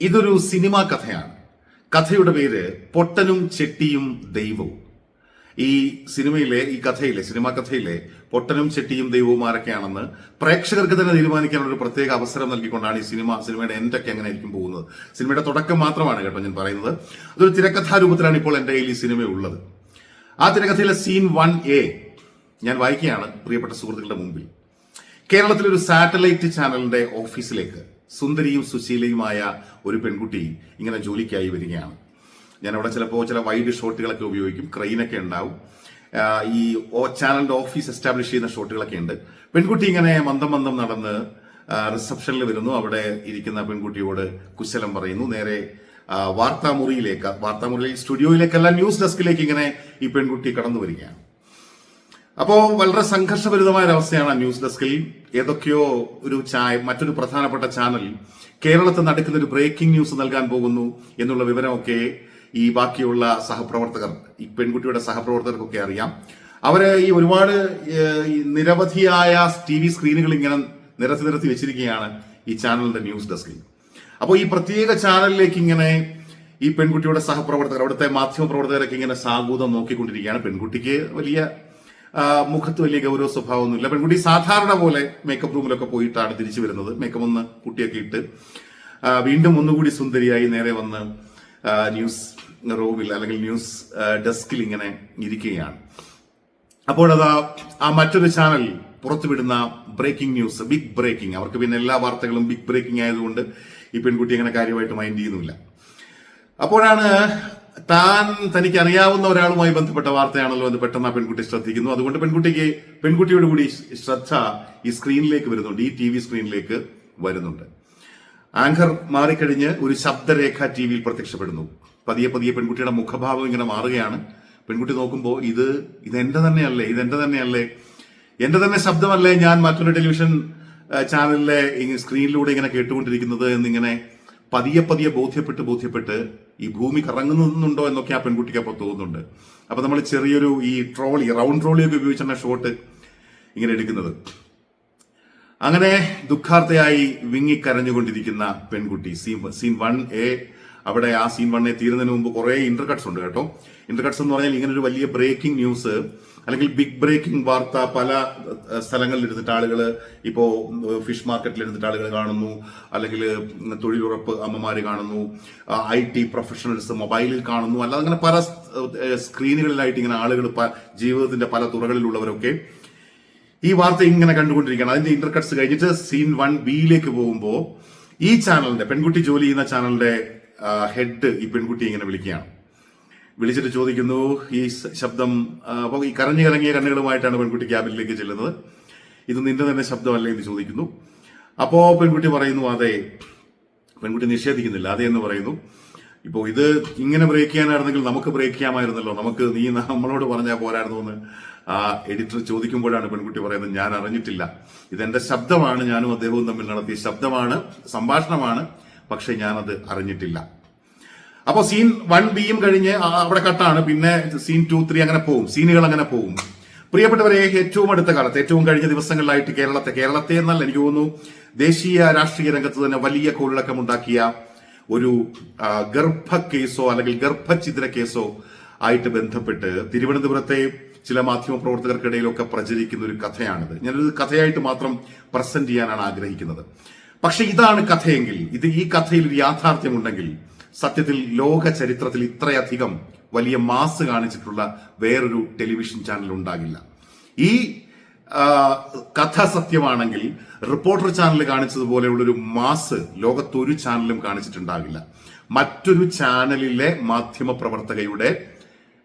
ഇതൊരു സിനിമാ കഥയാണ്. കഥയുടെ പേര് പൊട്ടനും ചെട്ടിയും ദൈവവും. ഈ സിനിമയിലെ ഈ കഥയിലെ സിനിമാ കഥയിലെ പൊട്ടനും ചെട്ടിയും ദൈവവും ആരൊക്കെയാണെന്ന് പ്രേക്ഷകർക്ക് തന്നെ തീരുമാനിക്കാനുള്ള ഒരു പ്രത്യേക അവസരം നൽകിക്കൊണ്ടാണ് ഈ സിനിമ സിനിമയുടെ എൻഡൊക്കെ എങ്ങനെ ആയിരിക്കും പോകുന്നത്. സിനിമയുടെ തുടക്കം മാത്രമാണ് കേട്ടോ ഞാൻ പറയുന്നത്. അതൊരു തിരക്കഥാരൂപത്തിലാണ് ഇപ്പോൾ എന്റെ കയ്യിൽ ഈ സിനിമ ഉള്ളത്. ആ തിരക്കഥയിലെ സീൻ വൺ എ ഞാൻ വായിക്കുകയാണ് പ്രിയപ്പെട്ട സുഹൃത്തുക്കളുടെ മുമ്പിൽ. കേരളത്തിലെ ഒരു സാറ്റലൈറ്റ് ചാനലിന്റെ ഓഫീസിലേക്ക് സുന്ദരിയും സുശീലയുമായ ഒരു പെൺകുട്ടി ഇങ്ങനെ ജോലിക്കായി വരികയാണ്. ഞാൻ അവിടെ ചിലപ്പോൾ ചില വൈഡ് ഷോട്ടുകളൊക്കെ ഉപയോഗിക്കും. ക്രെയിനൊക്കെ ഉണ്ടാവും. ഈ ചാനലിന്റെ ഓഫീസ് എസ്റ്റാബ്ലിഷ് ചെയ്യുന്ന ഷോട്ടുകളൊക്കെ ഉണ്ട്. പെൺകുട്ടി ഇങ്ങനെ മന്ദം മന്ദം നടന്ന് റിസപ്ഷനിൽ വരുന്നു. അവിടെ ഇരിക്കുന്ന പെൺകുട്ടിയോട് കുശലം പറയുന്നു. നേരെ വാർത്താമുറിയിലേക്ക് വാർത്താമുറിയിലേക്ക് സ്റ്റുഡിയോയിലേക്കല്ല ന്യൂസ് ഡെസ്കിലേക്ക് ഇങ്ങനെ ഈ പെൺകുട്ടി കടന്നു വരികയാണ്. അപ്പോ വളരെ സംഘർഷഭരിതമായ ഒരവസ്ഥയാണ് ന്യൂസ് ഡെസ്കിൽ ഏതൊക്കെയോ ഒരു ചായ മറ്റൊരു പ്രധാനപ്പെട്ട ചാനൽ കേരളത്തിൽ നടക്കുന്ന ഒരു ബ്രേക്കിംഗ് ന്യൂസ് നൽകാൻ പോകുന്നു എന്നുള്ള വിവരമൊക്കെ ഈ ബാക്കിയുള്ള സഹപ്രവർത്തകർ ഈ പെൺകുട്ടിയുടെ സഹപ്രവർത്തകർക്കൊക്കെ അറിയാം. അവർ ഈ ഒരുപാട് നിരവധിയായ ടി വി സ്ക്രീനുകൾ ഇങ്ങനെ നിരത്തി നിരത്തി വെച്ചിരിക്കുകയാണ് ഈ ചാനലിന്റെ ന്യൂസ് ഡെസ്കിൽ. അപ്പോൾ ഈ പ്രത്യേക ചാനലിലേക്ക് ഇങ്ങനെ ഈ പെൺകുട്ടിയുടെ സഹപ്രവർത്തകർ അവിടുത്തെ മാധ്യമ പ്രവർത്തകരൊക്കെ ഇങ്ങനെ സാഗൂതം നോക്കിക്കൊണ്ടിരിക്കുകയാണ്. പെൺകുട്ടിക്ക് വലിയ മുഖത്ത് വലിയ ഗൗരവ സ്വഭാവമൊന്നുമില്ല. പെൺകുട്ടി സാധാരണ പോലെ മേക്കപ്പ് റൂമിലൊക്കെ പോയിട്ടാണ് തിരിച്ചു വരുന്നത്. മേക്കപ്പ് ഒന്ന് കുട്ടിയൊക്കെ ഇട്ട് വീണ്ടും ഒന്നുകൂടി സുന്ദരിയായി നേരെ വന്ന് ന്യൂസ് റൂമിൽ അല്ലെങ്കിൽ ന്യൂസ് ഡെസ്കിൽ ഇങ്ങനെ ഇരിക്കുകയാണ്. അപ്പോഴത് ആ മറ്റൊരു ചാനൽ പുറത്തുവിടുന്ന ബ്രേക്കിംഗ് ന്യൂസ് ബിഗ് ബ്രേക്കിംഗ് അവർക്ക് പിന്നെ എല്ലാ വാർത്തകളും ബിഗ് ബ്രേക്കിംഗ് ആയതുകൊണ്ട് ഈ പെൺകുട്ടി അങ്ങനെ കാര്യമായിട്ട് മൈൻഡ് ചെയ്യുന്നില്ല അപ്പോഴാണ് താൻ തനിക്ക് അറിയാവുന്ന ഒരാളുമായി ബന്ധപ്പെട്ട വാർത്തയാണല്ലോ എന്ന് പെട്ടെന്ന് ആ പെൺകുട്ടി ശ്രദ്ധിക്കുന്നു. അതുകൊണ്ട് പെൺകുട്ടിക്ക് പെൺകുട്ടിയോട് കൂടി ശ്രദ്ധ ഈ സ്ക്രീനിലേക്ക് വരുന്നുണ്ട് ഈ ടി വി സ്ക്രീനിലേക്ക് വരുന്നുണ്ട്. ആങ്കർ മാറിക്കഴിഞ്ഞ് ഒരു ശബ്ദരേഖ ടി വിയിൽ പ്രത്യക്ഷപ്പെടുന്നു. പതിയെ പതിയെ പെൺകുട്ടിയുടെ മുഖഭാവം ഇങ്ങനെ മാറുകയാണ്. പെൺകുട്ടി നോക്കുമ്പോൾ ഇത് ഇത് എന്റെ തന്നെയല്ലേ ഇത് എന്റെ തന്നെയല്ലേ എന്റെ തന്നെ ശബ്ദമല്ലേ ഞാൻ മറ്റൊരു ടെലിവിഷൻ ചാനലിലെ സ്ക്രീനിലൂടെ ഇങ്ങനെ കേട്ടുകൊണ്ടിരിക്കുന്നത് എന്നിങ്ങനെ പതിയെ പതിയെ ബോധ്യപ്പെട്ട് ബോധ്യപ്പെട്ട് ഈ ഭൂമി കറങ്ങുന്നുണ്ടോ എന്നൊക്കെ ആ പെൺകുട്ടിക്ക് അപ്പോൾ തോന്നുന്നുണ്ട്. അപ്പൊ നമ്മൾ ചെറിയൊരു ഈ ട്രോളി റൗണ്ട് ട്രോളിയൊക്കെ ഉപയോഗിച്ചാണ് ഷോട്ട് ഇങ്ങനെ എടുക്കുന്നത്. അങ്ങനെ ദുഃഖാർത്ഥയായി വിങ്ങിക്കരഞ്ഞുകൊണ്ടിരിക്കുന്ന പെൺകുട്ടി സീൻ സീൻ വൺ എ അവിടെ ആ സീൻ വണ്ണെ തീരുന്നതിന് മുമ്പ് കുറെ ഇന്റർകട്ട്സ് ഉണ്ട് കേട്ടോ. ഇന്റർകട്ട്സ് എന്ന് പറഞ്ഞാൽ ഇങ്ങനെ ഒരു വലിയ ബ്രേക്കിംഗ് ന്യൂസ് അല്ലെങ്കിൽ ബിഗ് ബ്രേക്കിംഗ് വാർത്ത പല സ്ഥലങ്ങളിൽ ഇരുന്നിട്ട് ആളുകൾ ഇപ്പോ ഫിഷ് മാർക്കറ്റിൽ ഇരുന്നിട്ട് ആളുകൾ കാണുന്നു. അല്ലെങ്കിൽ തൊഴിലുറപ്പ് അമ്മമാര് കാണുന്നു. ഐ ടി പ്രൊഫഷണൽസ് മൊബൈലിൽ കാണുന്നു. അല്ലാതെ അങ്ങനെ പല സ്ക്രീനുകളിലായിട്ട് ഇങ്ങനെ ആളുകൾ ജീവിതത്തിന്റെ പല തുറകളിലുള്ളവരൊക്കെ ഈ വാർത്ത ഇങ്ങനെ കണ്ടുകൊണ്ടിരിക്കുകയാണ്. അതിന്റെ ഇന്റർകട്ട്സ് കഴിഞ്ഞിട്ട് സീൻ വൺ ബിയിലേക്ക് പോകുമ്പോൾ ഈ ചാനലിന്റെ പെൺകുട്ടി ജോലി ചെയ്യുന്ന ചാനലിന്റെ ഹെഡ് ഈ പെൺകുട്ടി ഇങ്ങനെ വിളിക്കുകയാണ്. വിളിച്ചിട്ട് ചോദിക്കുന്നു ഈ ശബ്ദം ഈ കരഞ്ഞു കലങ്ങിയ കണ്ണുകളുമായിട്ടാണ് പെൺകുട്ടി ക്യാബിനിലേക്ക് ചെല്ലുന്നത്. ഇത് നിന്റെ തന്നെ ശബ്ദമല്ലേ എന്ന് ചോദിക്കുന്നു. അപ്പോൾ പെൺകുട്ടി പറയുന്നു അതെ. പെൺകുട്ടി നിഷേധിക്കുന്നില്ല. അതെ എന്ന് പറയുന്നു. ഇപ്പോൾ ഇത് ഇങ്ങനെ ബ്രേക്ക് ചെയ്യാനായിരുന്നെങ്കിൽ നമുക്ക് ബ്രേക്ക് ചെയ്യാമായിരുന്നല്ലോ. നമുക്ക് നീ നമ്മളോട് പറഞ്ഞാൽ പോരായിരുന്നു എന്ന് ആ എഡിറ്റർ ചോദിക്കുമ്പോഴാണ് പെൺകുട്ടി പറയുന്നത്. ഞാൻ അറിഞ്ഞിട്ടില്ല. ഇതെന്റെ ശബ്ദമാണ്. ഞാനും അദ്ദേഹവും തമ്മിൽ നടത്തിയ ശബ്ദമാണ് സംഭാഷണമാണ്. പക്ഷെ ഞാനത് അറിഞ്ഞിട്ടില്ല. അപ്പൊ സീൻ വൺ ബിയും കഴിഞ്ഞ് അവിടെ കട്ടാണ് പിന്നെ സീൻ ടു ത്രീ അങ്ങനെ പോകും സീനുകൾ അങ്ങനെ പോകും പ്രിയപ്പെട്ടവരെ ഏറ്റവും അടുത്ത കാലത്ത് ഏറ്റവും കഴിഞ്ഞ ദിവസങ്ങളിലായിട്ട് കേരളത്തെ കേരളത്തെ എന്നാൽ എനിക്ക് തോന്നുന്നു ദേശീയ രാഷ്ട്രീയ രംഗത്ത് തന്നെ വലിയ കോളിളക്കമുണ്ടാക്കിയ ഒരു ഗർഭ കേസോ അല്ലെങ്കിൽ ഗർഭഛിദ്ര കേസോ ആയിട്ട് ബന്ധപ്പെട്ട് തിരുവനന്തപുരത്തെ ചില മാധ്യമ പ്രവർത്തകർക്കിടയിലൊക്കെ പ്രചരിക്കുന്ന ഒരു കഥയാണിത്. ഞാനൊരു കഥയായിട്ട് മാത്രം പ്രസന്റ് ചെയ്യാനാണ് ആഗ്രഹിക്കുന്നത്. പക്ഷെ ഇതാണ് കഥയെങ്കിൽ ഇത് ഈ കഥയിൽ ഒരു യാഥാർത്ഥ്യമുണ്ടെങ്കിൽ സത്യത്തിൽ ലോക ചരിത്രത്തിൽ ഇത്രയധികം വലിയ മാസ് കാണിച്ചിട്ടുള്ള വേറൊരു ടെലിവിഷൻ ചാനൽ ഉണ്ടാകില്ല. ഈ കഥ സത്യമാണെങ്കിൽ റിപ്പോർട്ടർ ചാനൽ കാണിച്ചതുപോലെയുള്ളൊരു മാസ് ലോകത്തൊരു ചാനലും കാണിച്ചിട്ടുണ്ടാകില്ല. മറ്റൊരു ചാനലിലെ മാധ്യമ പ്രവർത്തകയുടെ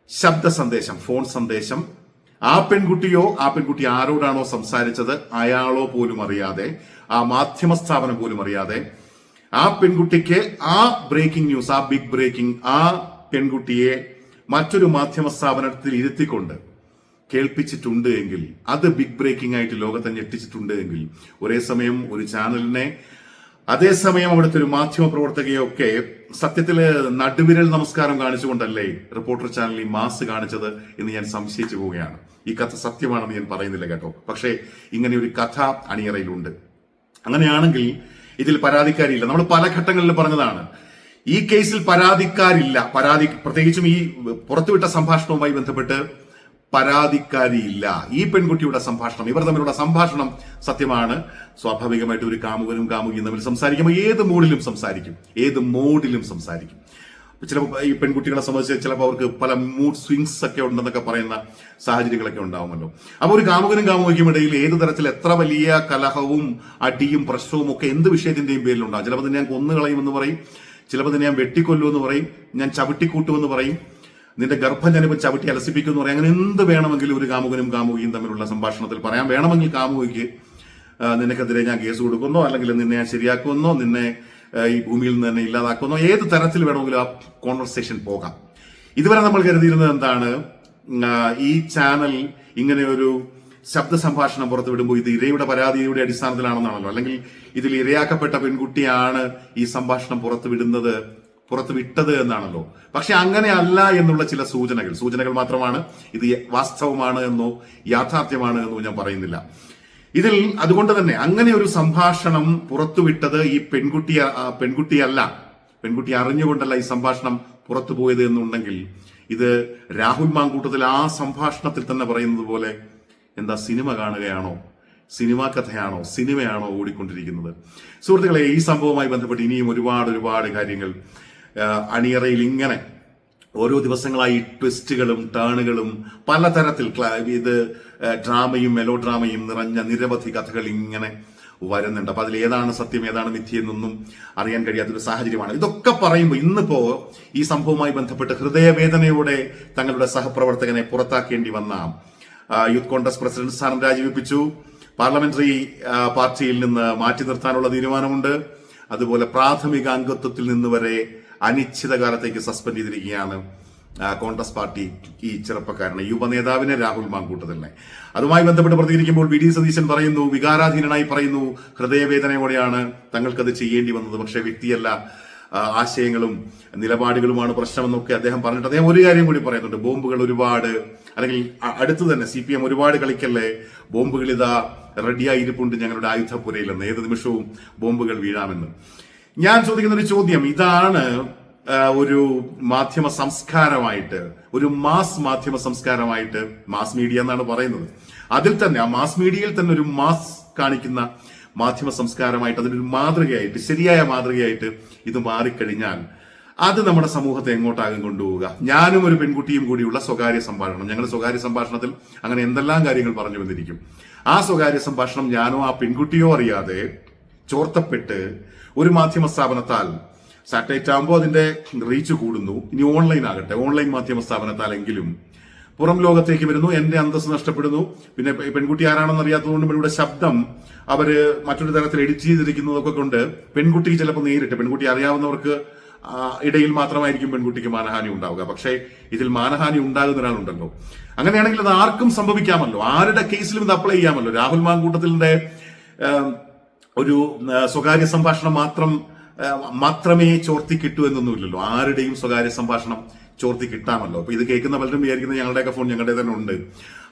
ശബ്ദ സന്ദേശം ഫോൺ സന്ദേശം ആ പെൺകുട്ടിയോ ആ പെൺകുട്ടി ആരോടാണോ സംസാരിച്ചത് അയാളോ പോലും അറിയാതെ ആ മാധ്യമ സ്ഥാപനം പോലും അറിയാതെ ആ പെൺകുട്ടിക്ക് ആ ബ്രേക്കിംഗ് ന്യൂസ് ആ ബിഗ് ബ്രേക്കിംഗ് ആ പെൺകുട്ടിയെ മറ്റൊരു മാധ്യമ സ്ഥാപനത്തിൽ ഇരുത്തിക്കൊണ്ട് കേൾപ്പിച്ചിട്ടുണ്ട് എങ്കിൽ അത് ബിഗ് ബ്രേക്കിംഗ് ആയിട്ട് ലോകത്തെ ഞെട്ടിച്ചിട്ടുണ്ട് എങ്കിൽ ഒരേ സമയം ഒരു ചാനലിനെ അതേസമയം അവിടുത്തെ ഒരു മാധ്യമ പ്രവർത്തകയൊക്കെ സത്യത്തിൽ നടുവിരൽ നമസ്കാരം കാണിച്ചുകൊണ്ടല്ലേ റിപ്പോർട്ടർ ചാനൽ ഈ മാസ് കാണിച്ചത് എന്ന് ഞാൻ സംശയിച്ചു പോവുകയാണ്. ഈ കഥ സത്യമാണെന്ന് ഞാൻ പറയുന്നില്ല കേട്ടോ. പക്ഷേ ഇങ്ങനെ ഒരു കഥ അണിയറയിലുണ്ട്. അങ്ങനെയാണെങ്കിൽ ഇതിൽ പരാതിക്കാരില്ല നമ്മൾ പല ഘട്ടങ്ങളിൽ പറഞ്ഞതാണ്. ഈ കേസിൽ പരാതിക്കാരില്ല. പരാതി പ്രത്യേകിച്ചും ഈ പുറത്തുവിട്ട സംഭാഷണവുമായി ബന്ധപ്പെട്ട് പരാതിക്കാരിയില്ല. ഈ പെൺകുട്ടിയുടെ സംഭാഷണം ഇവർ തമ്മിലുള്ള സംഭാഷണം സത്യമാണ്. സ്വാഭാവികമായിട്ട് ഒരു കാമുകനും കാമുകിയും തമ്മിൽ സംസാരിക്കുമ്പോൾ ഏത് മൂഡിലും സംസാരിക്കും. ഏത് മോഡിലും സംസാരിക്കും. ചിലപ്പോൾ ഈ പെൺകുട്ടികളെ സംബന്ധിച്ച് ചിലപ്പോൾ അവർക്ക് പല മൂഡ് സ്വിങ്സ് ഒക്കെ ഉണ്ടെന്നൊക്കെ പറയുന്ന സാഹചര്യങ്ങളൊക്കെ ഉണ്ടാവുമല്ലോ. അപ്പോൾ ഒരു കാമുകനും കാമുകയ്ക്കും ഇടയിൽ ഏത് തരത്തിൽ എത്ര വലിയ കലഹവും അടിയും പ്രശ്നവും ഒക്കെ എന്ത് വിഷയത്തിന്റെയും പേരിലുണ്ടാവും. ചിലപ്പോൾ തന്നെ ഞാൻ കൊന്നുകളയുമെന്ന് പറയും. ചിലപ്പോൾ തന്നെ ഞാൻ വെട്ടിക്കൊല്ലുമെന്ന് പറയും. ഞാൻ ചവിട്ടിക്കൂട്ടുമെന്ന് പറയും. നിന്റെ ഗർഭം ഞാനിപ്പോൾ ചവിട്ടി അലസിപ്പിക്കും എന്ന് പറയും. അങ്ങനെ എന്ത് വേണമെങ്കിലും ഒരു കാമുകനും കാമുകിയും തമ്മിലുള്ള സംഭാഷണത്തിൽ പറയാം. വേണമെങ്കിൽ കാമുകിക്ക് നിനക്കെതിരെ ഞാൻ കേസ് കൊടുക്കുന്നോ അല്ലെങ്കിൽ നിന്നെ ഞാൻ ശരിയാക്കുമെന്നോ നിന്നെ ഈ ഭൂമിയിൽ നിന്ന് തന്നെ ഇല്ലാതാക്കുന്നു. ഏത് തരത്തിൽ വേണമെങ്കിലും ആ കോൺവെർസേഷൻ പോകാം. ഇതുവരെ നമ്മൾ കരുതിയിരുന്നത് എന്താണ്? ഈ ചാനൽ ഇങ്ങനെ ഒരു ശബ്ദ സംഭാഷണം പുറത്തുവിടുമ്പോൾ ഇത് ഇരയുടെ പരാതിയുടെ അടിസ്ഥാനത്തിലാണെന്നാണല്ലോ. അല്ലെങ്കിൽ ഇതിൽ ഇരയാക്കപ്പെട്ട പെൺകുട്ടിയാണ് ഈ സംഭാഷണം പുറത്തുവിടുന്നത് പുറത്ത് വിട്ടത് എന്നാണല്ലോ. പക്ഷെ അങ്ങനെയല്ല എന്നുള്ള ചില സൂചനകൾ. സൂചനകൾ മാത്രമാണ്. ഇത് വാസ്തവമാണ് എന്നോ യാഥാർത്ഥ്യമാണ് എന്നോ ഞാൻ പറയുന്നില്ല. ഇതിൽ അതുകൊണ്ട് തന്നെ അങ്ങനെ ഒരു സംഭാഷണം പുറത്തുവിട്ടത് ഈ പെൺകുട്ടി പെൺകുട്ടിയല്ല. പെൺകുട്ടി അറിഞ്ഞുകൊണ്ടല്ല ഈ സംഭാഷണം പുറത്തു പോയത് എന്നുണ്ടെങ്കിൽ ഇത് രാഹുൽ മാങ്കൂട്ടത്തിൽ ആ സംഭാഷണത്തിൽ തന്നെ പറയുന്നത് പോലെ എന്താ സിനിമ കാണുകയാണോ? സിനിമാ കഥയാണോ? സിനിമയാണോ ഓടിക്കൊണ്ടിരിക്കുന്നത്? സുഹൃത്തുക്കളെ ഈ സംഭവവുമായി ബന്ധപ്പെട്ട് ഇനിയും ഒരുപാട് ഒരുപാട് കാര്യങ്ങൾ അണിയറയിൽ ഇങ്ങനെ ഓരോ ദിവസങ്ങളായി ട്വിസ്റ്റുകളും ടേണുകളും പലതരത്തിൽ ഇത് ഡ്രാമയും മെലോ ഡ്രാമയും നിറഞ്ഞ നിരവധി കഥകൾ ഇങ്ങനെ വരുന്നുണ്ട്. അപ്പൊ അതിൽ ഏതാണ് സത്യം ഏതാണ് മിഥ്യ എന്നൊന്നും അറിയാൻ കഴിയാത്തൊരു സാഹചര്യമാണ്. ഇതൊക്കെ പറയുമ്പോൾ ഇന്നിപ്പോ ഈ സംഭവവുമായി ബന്ധപ്പെട്ട് ഹൃദയവേദനയോടെ തങ്ങളുടെ സഹപ്രവർത്തകനെ പുറത്താക്കേണ്ടി വന്ന യൂത്ത് കോൺഗ്രസ് പ്രസിഡന്റ് സ്ഥാനം രാജിവെപ്പിച്ചു. പാർലമെന്ററി പാർട്ടിയിൽ നിന്ന് മാറ്റി നിർത്താനുള്ള തീരുമാനമുണ്ട്. അതുപോലെ പ്രാഥമിക അംഗത്വത്തിൽ നിന്ന് വരെ അനിശ്ചിതകാലത്തേക്ക് സസ്പെൻഡ് ചെയ്തിരിക്കുകയാണ് കോൺഗ്രസ് പാർട്ടി ഈ ചെറുപ്പക്കാരനെ യുവനേതാവിനെ രാഹുൽ മാങ്കൂട്ടത്തിനെ. അതുമായി ബന്ധപ്പെട്ട് പ്രതികരിക്കുമ്പോൾ വി ഡി സതീശൻ പറയുന്നു വികാരാധീനനായി പറയുന്നു ഹൃദയവേദനയോടെയാണ് തങ്ങൾക്കത് ചെയ്യേണ്ടി വന്നത്. പക്ഷേ വ്യക്തിയല്ല ആശയങ്ങളും നിലപാടുകളുമാണ് പ്രശ്നമെന്നൊക്കെ അദ്ദേഹം പറഞ്ഞിട്ട് അദ്ദേഹം ഒരു കാര്യം കൂടി പറയുന്നുണ്ട്. ബോംബുകൾ ഒരുപാട് അല്ലെങ്കിൽ അടുത്ത് തന്നെ സി പി എം ഒരുപാട് കളിക്കല്ലേ ബോംബുകൾ ഇതാ റെഡിയായി ഇരിപ്പുണ്ട് ഞങ്ങളുടെ ആയുധപ്പുരയിലെന്ന്. ഏത് നിമിഷവും ബോംബുകൾ വീഴാമെന്ന്. ഞാൻ ചോദിക്കുന്ന ഒരു ചോദ്യം. ഇതാണ് ഒരു മാധ്യമ സംസ്കാരമായിട്ട് ഒരു മാസ് മാധ്യമ സംസ്കാരമായിട്ട് മാസ് മീഡിയ എന്നാണ് പറയുന്നത്. അതിൽ തന്നെ ആ മാസ് മീഡിയയിൽ തന്നെ ഒരു മാസ് കാണിക്കുന്ന മാധ്യമ സംസ്കാരമായിട്ട് അതിനൊരു മാതൃകയായിട്ട് ശരിയായ മാതൃകയായിട്ട് ഇത് മാറിക്കഴിഞ്ഞാൽ അത് നമ്മുടെ സമൂഹത്തെ എങ്ങോട്ടാകും കൊണ്ടുപോവുക. ഞാനും ഒരു പെൺകുട്ടിയും കൂടിയുള്ള സ്വകാര്യ സംഭാഷണം. ഞങ്ങൾ സ്വകാര്യ സംഭാഷണത്തിൽ അങ്ങനെ എന്തെല്ലാം കാര്യങ്ങൾ പറഞ്ഞു വന്നിരിക്കും? ആ സ്വകാര്യ സംഭാഷണം ഞാനോ ആ പെൺകുട്ടിയോ അറിയാതെ ചോർത്തപ്പെട്ട് ഒരു മാധ്യമ സ്ഥാപനത്താൽ സാറ്റലൈറ്റ് ആകുമ്പോൾ അതിന്റെ റീച്ച് കൂടുന്നു. ഇനി ഓൺലൈൻ ആകട്ടെ. ഓൺലൈൻ മാധ്യമ സ്ഥാപനത്താലെങ്കിലും പുറം ലോകത്തേക്ക് വരുന്നു. എന്റെ അന്തസ് നഷ്ടപ്പെടുന്നു. പിന്നെ പെൺകുട്ടി ആരാണെന്ന് അറിയാത്തതുകൊണ്ട് ഇവിടെ ശബ്ദം അവർ മറ്റൊരു തരത്തിൽ എഡിറ്റ് ചെയ്തിരിക്കുന്നതൊക്കെ കൊണ്ട് പെൺകുട്ടിക്ക് ചിലപ്പോൾ നേരിട്ട് പെൺകുട്ടി അറിയാവുന്നവർക്ക് ഇടയിൽ മാത്രമായിരിക്കും പെൺകുട്ടിക്ക് മാനഹാനി ഉണ്ടാവുക. പക്ഷേ ഇതിൽ മാനഹാനി ഉണ്ടാകുന്ന ഒരാളുണ്ടല്ലോ. അങ്ങനെയാണെങ്കിൽ അത് ആർക്കും സംഭവിക്കാമല്ലോ. ആരുടെ കേസിലും ഇത് അപ്ലൈ ചെയ്യാമല്ലോ. രാഹുൽ മാങ്കൂട്ടത്തിന്റെ ഒരു സ്വകാര്യ സംഭാഷണം മാത്രം മാത്രമേ ചോർത്തി കിട്ടൂ എന്നൊന്നുമില്ലല്ലോ. ആരുടെയും സ്വകാര്യ സംഭാഷണം ചോർത്തി കിട്ടാമല്ലോ. അപ്പൊ ഇത് കേൾക്കുന്ന പലരും വിചാരിക്കുന്ന ഞങ്ങളുടെയൊക്കെ ഫോൺ ഞങ്ങളുടെ തന്നെ ഉണ്ട്.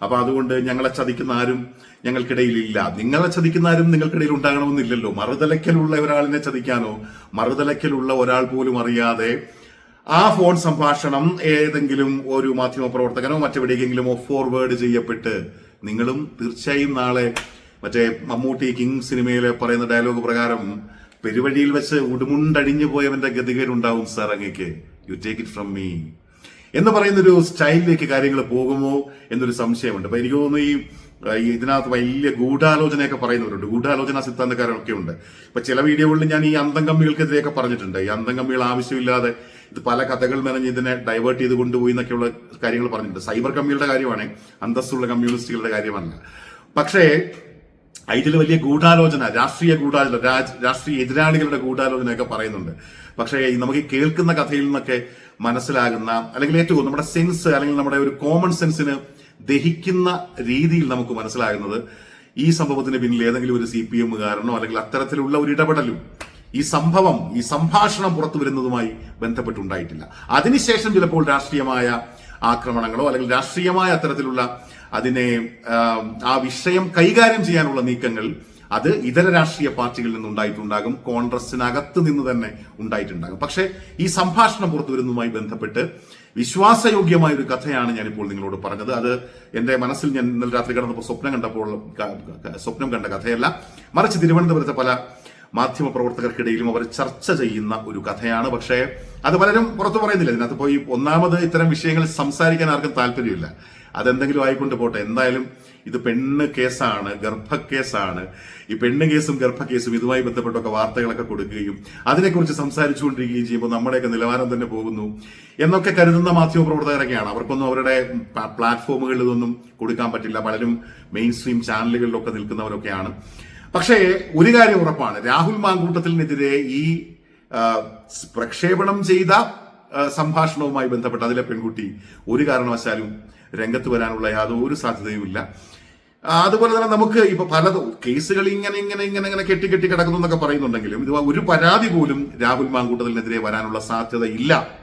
അപ്പൊ അതുകൊണ്ട് ഞങ്ങളെ ചതിക്കുന്ന ആരും ഞങ്ങൾക്കിടയിൽ ഇല്ല നിങ്ങളെ ചതിക്കുന്ന ആരും നിങ്ങൾക്കിടയിൽ ഉണ്ടാകണമെന്നില്ലല്ലോ. മറുതലയ്ക്കലുള്ള ഒരാളിനെ ചതിക്കാനോ മറുതലയ്ക്കലുള്ള ഒരാൾ പോലും അറിയാതെ ആ ഫോൺ സംഭാഷണം ഏതെങ്കിലും ഒരു മാധ്യമ പ്രവർത്തകനോ മറ്റെവിടെയെങ്കിലുമോ ഫോർവേഡ് ചെയ്യപ്പെട്ട് നിങ്ങളും തീർച്ചയായും നാളെ മറ്റേ മമ്മൂട്ടി കിങ് സിനിമയിലെ പറയുന്ന ഡയലോഗ് പ്രകാരം പെരുവഴിയിൽ വെച്ച് ഉടുമുണ്ടടിഞ്ഞു പോയവന്റെ ഗതികേടുണ്ടാവും സാർ അങ്ങേക്ക്. You take it from me എന്ന് പറയുന്ന ഒരു സ്റ്റൈലിലേക്ക് കാര്യങ്ങൾ പോകുമോ എന്നൊരു സംശയമുണ്ട്. അപ്പൊ എനിക്ക് തോന്നുന്നു ഈ ഇതിനകത്ത് വലിയ ഗൂഢാലോചനയൊക്കെ പറയുന്നവരുണ്ട്. ഗൂഢാലോചന സിദ്ധാന്തക്കാരൊക്കെ ഉണ്ട്. ഇപ്പൊ ചില വീഡിയോകളിൽ ഞാൻ ഈ അന്തം കമ്മികൾക്കെതിരെയൊക്കെ പറഞ്ഞിട്ടുണ്ട്. ഈ അന്തം കമ്മികൾ ആവശ്യമില്ലാതെ ഇത് പല കഥകൾ മെനഞ്ഞ് ഇതിനെ ഡൈവേർട്ട് ചെയ്ത് കൊണ്ടുപോയി എന്നൊക്കെയുള്ള കാര്യങ്ങൾ പറഞ്ഞിട്ടുണ്ട്. സൈബർ കമ്മികളുടെ കാര്യമാണ് അന്തസ്സുള്ള കമ്മ്യൂണിസ്റ്റുകളുടെ കാര്യമല്ല. പക്ഷേ ഇതിൽ വലിയ ഗൂഢാലോചന രാഷ്ട്രീയ ഗൂഢാലോചന രാഷ്ട്രീയ എതിരാളികളുടെ ഗൂഢാലോചന ഒക്കെ പറയുന്നുണ്ട്. പക്ഷേ നമുക്ക് കേൾക്കുന്ന കഥയിൽ നിന്നൊക്കെ മനസ്സിലാകുന്ന അല്ലെങ്കിൽ ഏറ്റവും നമ്മുടെ സെൻസ് അല്ലെങ്കിൽ നമ്മുടെ ഒരു കോമൺ സെൻസിന് ദഹിക്കുന്ന രീതിയിൽ നമുക്ക് മനസ്സിലാകുന്നത് ഈ സംഭവത്തിന് പിന്നിൽ ഏതെങ്കിലും ഒരു സി പി എമ്മുകാരനോ അല്ലെങ്കിൽ അത്തരത്തിലുള്ള ഒരു ഇടപെടലും ഈ സംഭവം ഈ സംഭാഷണം പുറത്തു വരുന്നതുമായി ബന്ധപ്പെട്ടുണ്ടായിട്ടില്ല. അതിനുശേഷം ചിലപ്പോൾ രാഷ്ട്രീയമായ ആക്രമണങ്ങളോ അല്ലെങ്കിൽ രാഷ്ട്രീയമായ അത്തരത്തിലുള്ള അതിനെ ആ, വിഷയം കൈകാര്യം ചെയ്യാനുള്ള നീക്കങ്ങൾ അത് ഇതര രാഷ്ട്രീയ പാർട്ടികളിൽ നിന്ന് ഉണ്ടായിട്ടുണ്ടാകും കോൺഗ്രസിനകത്ത് നിന്ന് തന്നെ ഉണ്ടായിട്ടുണ്ടാകും. പക്ഷേ ഈ സംഭാഷണം പുറത്തു വരുന്നതുമായി ബന്ധപ്പെട്ട് വിശ്വാസയോഗ്യമായ ഒരു കഥയാണ് ഞാനിപ്പോൾ നിങ്ങളോട് പറഞ്ഞത്. അത് എന്റെ മനസ്സിൽ ഞാൻ ഇന്നലെ രാത്രി കിടന്നപ്പോൾ സ്വപ്നം കണ്ടപ്പോൾ സ്വപ്നം കണ്ട കഥയല്ല മറിച്ച് തിരുവനന്തപുരത്തെ പല മാധ്യമ പ്രവർത്തകർക്കിടയിലും അവർ ചർച്ച ചെയ്യുന്ന ഒരു കഥയാണ്. പക്ഷേ അത് പലരും പുറത്തു പറയുന്നില്ല. ഇതിനകത്ത് പോയി ഒന്നാമത് ഇത്തരം വിഷയങ്ങൾ സംസാരിക്കാൻ ആർക്കും താല്പര്യമില്ല. അതെന്തെങ്കിലും ആയിക്കൊണ്ട് പോട്ടെ. എന്തായാലും ഇത് പെണ്ണ് കേസാണ് ഗർഭക്കേസാണ്. ഈ പെണ്ണ് കേസും ഗർഭക്കേസും ഇതുമായി ബന്ധപ്പെട്ടൊക്കെ വാർത്തകളൊക്കെ കൊടുക്കുകയും അതിനെക്കുറിച്ച് സംസാരിച്ചുകൊണ്ടിരിക്കുകയും ചെയ്യുമ്പോൾ നമ്മുടെയൊക്കെ നിലവാരം തന്നെ പോകുന്നു എന്നൊക്കെ കരുതുന്ന മാധ്യമപ്രവർത്തകരൊക്കെയാണ് അവർക്കൊന്നും അവരുടെ പ്ലാറ്റ്ഫോമുകളിൽ ഇതൊന്നും കൊടുക്കാൻ പറ്റില്ല. പലരും മെയിൻ സ്ട്രീം ചാനലുകളിലൊക്കെ നിൽക്കുന്നവരൊക്കെയാണ്. പക്ഷേ ഒരു കാര്യം ഉറപ്പാണ്. രാഹുൽ മാങ്കൂട്ടത്തിനെതിരെ ഈ പ്രക്ഷേപണം ചെയ്ത സംഭാഷണവുമായി ബന്ധപ്പെട്ട് അതിലെ പെൺകുട്ടി ഒരു കാരണവശാലും രംഗത്ത് വരാനുള്ള യാതൊരു സാധ്യതയുമില്ല അതുപോലെ തന്നെ നമുക്ക് ഇപ്പൊ പല കേസുകൾ ഇങ്ങനെ ഇങ്ങനെ ഇങ്ങനെ ഇങ്ങനെ കെട്ടി കെട്ടി കിടക്കുന്നു എന്നൊക്കെ പറയുന്നുണ്ടെങ്കിലും ഇത് ഒരു പരാതി പോലും രാഹുൽ മാങ്കൂട്ടത്തിനെതിരെ വരാനുള്ള സാധ്യത ഇല്ല.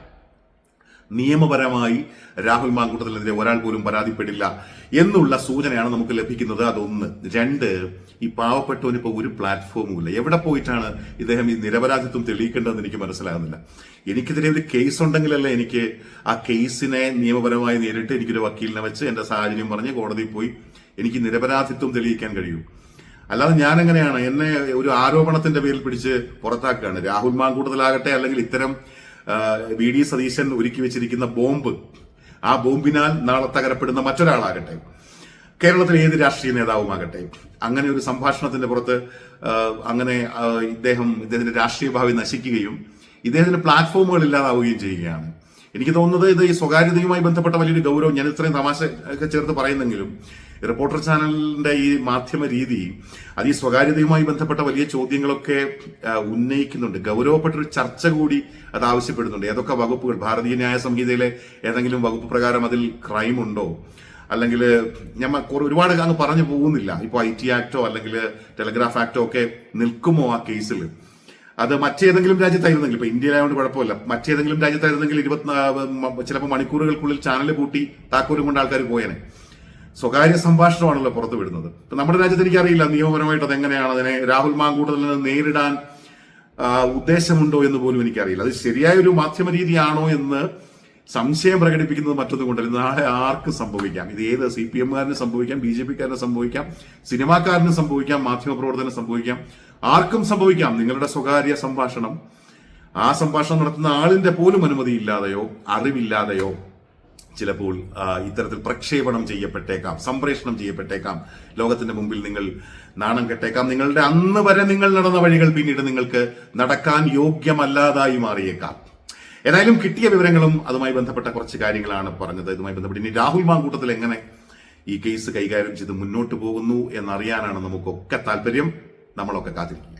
നിയമപരമായി രാഹുൽ മാങ്കൂട്ടത്തിനെതിരെ ഒരാൾ പോലും പരാതിപ്പെടില്ല എന്നുള്ള സൂചനയാണ് നമുക്ക് ലഭിക്കുന്നത്. അതൊന്ന്. രണ്ട് ഈ പാവപ്പെട്ടവന് ഇപ്പോൾ ഒരു പ്ലാറ്റ്ഫോമും ഇല്ല എവിടെ പോയിട്ടാണ് ഇദ്ദേഹം ഈ നിരപരാധിത്വം തെളിയിക്കേണ്ടതെന്ന് എനിക്ക് മനസ്സിലാകുന്നില്ല. എനിക്കെതിരെ ഒരു കേസ് ഉണ്ടെങ്കിലല്ലേ എനിക്ക് ആ കേസിനെ നിയമപരമായി നേരിട്ട് എനിക്കൊരു വക്കീലിനെ വെച്ച് എന്റെ സാഹചര്യം പറഞ്ഞ് കോടതിയിൽ പോയി എനിക്ക് നിരപരാധിത്വം തെളിയിക്കാൻ കഴിയൂ. അല്ലാതെ ഞാൻ എങ്ങനെയാണ് എന്നെ ഒരു ആരോപണത്തിന്റെ പേരിൽ പിടിച്ച് പുറത്താക്കുകയാണ്. രാഹുൽ മാങ്കൂട്ടത്തിലാകട്ടെ അല്ലെങ്കിൽ ഇത്തരം വി ഡി സതീശൻ ഒരുക്കി വെച്ചിരിക്കുന്ന ബോംബ്. ആ ബോംബിനാൽ നാളെ തകരപ്പെടുന്ന മറ്റൊരാളാകട്ടെ. കേരളത്തിലെ ഏത് രാഷ്ട്രീയ നേതാവുമാകട്ടെ. അങ്ങനെ ഒരു സംഭാഷണത്തിന്റെ പുറത്ത് അങ്ങനെ ഇദ്ദേഹം ഇദ്ദേഹത്തിന്റെ രാഷ്ട്രീയ ഭാവി നശിക്കുകയും ഇദ്ദേഹത്തിന്റെ പ്ലാറ്റ്ഫോമുകൾ ഇല്ലാതാവുകയും ചെയ്യുകയാണ്. എനിക്ക് തോന്നുന്നത് ഇത് ഈ സ്വകാര്യതയുമായി ബന്ധപ്പെട്ട വലിയൊരു ഗൗരവം. ഞാൻ ഇത്രയും തമാശ ഒക്കെ ചേർത്ത് പറയുന്നെങ്കിലും റിപ്പോർട്ടർ ചാനലിന്റെ ഈ മാധ്യമ രീതി അത് ഈ സ്വകാര്യതയുമായി ബന്ധപ്പെട്ട വലിയ ചോദ്യങ്ങളൊക്കെ ഉന്നയിക്കുന്നുണ്ട്. ഗൗരവപ്പെട്ട ഒരു ചർച്ച കൂടി അത് ആവശ്യപ്പെടുന്നുണ്ട്. ഏതൊക്കെ വകുപ്പുകൾ? ഭാരതീയ ന്യായ സംഹിതയിലെ ഏതെങ്കിലും വകുപ്പ് പ്രകാരം അതിൽ ക്രൈം ഉണ്ടോ? അല്ലെങ്കിൽ ഞാൻ ഒരുപാട് അങ്ങ് പറഞ്ഞു പോകുന്നില്ല. ഇപ്പോൾ ഐ ടി ആക്ടോ അല്ലെങ്കിൽ ടെലഗ്രാഫ് ആക്ടോ ഒക്കെ നിൽക്കുമോ ആ കേസിൽ അത് മറ്റേതെങ്കിലും രാജ്യത്തായിരുന്നെങ്കിൽ ഇപ്പൊ ഇന്ത്യയിലായതുകൊണ്ട് കുഴപ്പമില്ല. മറ്റേതെങ്കിലും രാജ്യത്തായിരുന്നെങ്കിൽ ഇരുപത്തി ചിലപ്പോൾ മണിക്കൂറുകൾക്കുള്ളിൽ ചാനൽ പൂട്ടി താക്കോലും കൊണ്ട് ആൾക്കാർ പോയേനെ. സ്വകാര്യ സംഭാഷണമാണല്ലോ പുറത്തു വിടുന്നത്. ഇപ്പൊ നമ്മുടെ രാജ്യത്ത് എനിക്കറിയില്ല നിയമപരമായിട്ട് അതെങ്ങനെയാണ് അതിനെ രാഹുൽ മാങ്കൂട്ടത്തിൽ നേരിടാൻ ഉദ്ദേശമുണ്ടോ എന്ന് പോലും എനിക്കറിയില്ല. അത് ശരിയായ ഒരു മാധ്യമ രീതിയാണോ എന്ന് സംശയം പ്രകടിപ്പിക്കുന്നത് മറ്റൊന്നും കൊണ്ടല്ല. നാളെ ആർക്കും സംഭവിക്കാം? ഇത് ഏത് സി പി എമ്മുകാരന് സംഭവിക്കാം? ബി ജെ പിക്കാരന് സംഭവിക്കാം? സിനിമാക്കാരന് സംഭവിക്കാം? മാധ്യമപ്രവർത്തനം സംഭവിക്കാം? ആർക്കും സംഭവിക്കാം. നിങ്ങളുടെ സ്വകാര്യ സംഭാഷണം. ആ സംഭാഷണം നടത്തുന്ന ആളിന്റെ പോലും അനുമതിയില്ലാതെയോ അറിവില്ലാതെയോ ചിലപ്പോൾ ഇത്തരത്തിൽ പ്രക്ഷേപണം ചെയ്യപ്പെട്ടേക്കാം സംപ്രേഷണം ചെയ്യപ്പെട്ടേക്കാം. ലോകത്തിന്റെ മുമ്പിൽ നിങ്ങൾ നാണം കെട്ടേക്കാം. നിങ്ങളുടെ അന്ന് വരെ നിങ്ങൾ നടന്ന വഴികൾ പിന്നീട് നിങ്ങൾക്ക് നടക്കാൻ യോഗ്യമല്ലാതായി മാറിയേക്കാം. ഏതായാലും കിട്ടിയ വിവരങ്ങളും അതുമായി ബന്ധപ്പെട്ട കുറച്ച് കാര്യങ്ങളാണ് പറഞ്ഞത്. ഇതുമായി ബന്ധപ്പെട്ട് ഇനി രാഹുൽ മാങ്കൂട്ടത്തിൽ എങ്ങനെ ഈ കേസ് കൈകാര്യം ചെയ്ത് മുന്നോട്ട് പോകുന്നു എന്നറിയാനാണ് നമുക്കൊക്കെ താല്പര്യം. നമ്മളൊക്കെ കാത്തിരിക്കുക